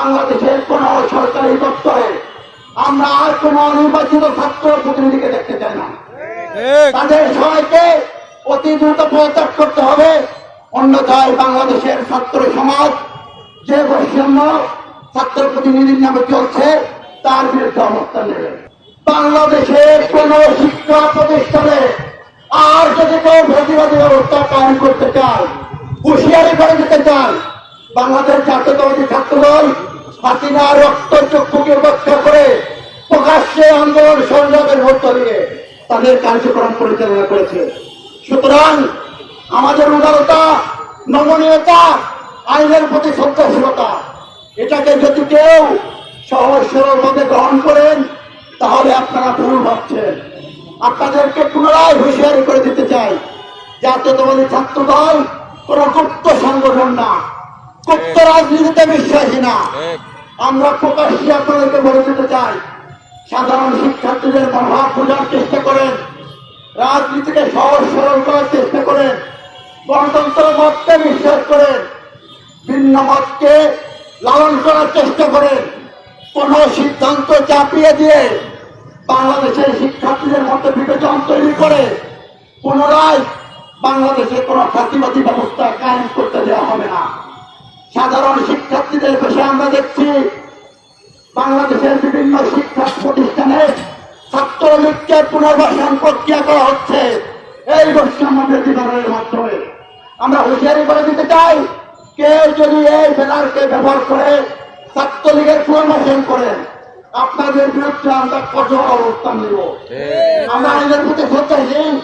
বাংলাদেশের কোন সরকারি দপ্তরে আমরা আর কোন নির্বাচিত ছাত্র প্রতিনিধিকে দেখতে চাই না। তাদের সবাইকে অতি দ্রুত পদত্যাগ করতে হবে। অন্যথায় বাংলাদেশের ছাত্র সমাজ যে বৈষম্য ছাত্র প্রতিনিধির নামে চলছে তার বিরুদ্ধে অবস্থান নেবে। বাংলাদেশের কোন শিক্ষা প্রতিষ্ঠানে আর যদি কেউ প্রতিবাদী ব্যবস্থা কায়ম করতে চায় হুঁশিয়ারি করে দিতে চায় বাংলাদেশ জাতীয়তাবাদী ছাত্রদল হাসিনা রক্ত চক্ষুকে রক্ষা করে প্রকাশ্যে আন্দোলন সংগ্রামের মধ্য দিয়ে তাদের কার্যক্রম পরিচালনা করেছে। সুতরাং আমাদের উদারতা, নমনীয়তা, আইনের প্রতি শ্রদ্ধাশীলতা, এটাকে যদি কেউ সহজ সরলভাবে গ্রহণ করেন, তাহলে আপনারা ভুল ভাবছেন। আপনাদেরকে পুনরায় হুঁশিয়ারি করে দিতে চাই জাতীয়তাবাদী ছাত্র দল কোন গুপ্ত সংগঠন না গুপ্ত রাজনীতিতে বিশ্বাসী না। আমরা প্রকাশ্যে আপনাদেরকে বলে দিতে চাই, সাধারণ শিক্ষার্থীদের মনোভাব বোঝার চেষ্টা করেন, রাজনীতিকে সহজ সরল করার চেষ্টা করেন গণতন্ত্র মতকে বিশ্বাস করেন, ভিন্ন মতকে লালন করার চেষ্টা করেন। কোন সিদ্ধান্ত চাপিয়ে দিয়ে বাংলাদেশের শিক্ষার্থীদের মধ্যে বিবেচন তৈরি করে পুনরায় বাংলাদেশে কোন ফাঁসিবাদী ব্যবস্থা কায়েম করতে দেওয়া হবে না। সাধারণ শিক্ষার্থীদের পেশে আমরা দেখছি বাংলাদেশের বিভিন্ন শিক্ষা প্রতিষ্ঠানে ছাত্রলীগকে পুনর্বাসন প্রক্রিয়া করা হচ্ছে। এই বৈষম্য বিরোধীকরণের মাধ্যমে। আমরা হুঁশিয়ারি করে দিতে চাই কেউ যদি এই ব্যানারকে ব্যবহার করে ছাত্রলীগের পুনর্বাসন করেন আপনাদের বিরুদ্ধে আমরা কঠোর অবস্থান নিব। আমরা আইনের প্রতি শ্রদ্ধাশীল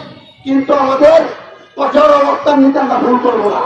কিন্তু আমাদের কঠোর অবস্থান নিতে আমরা ভুল করব না।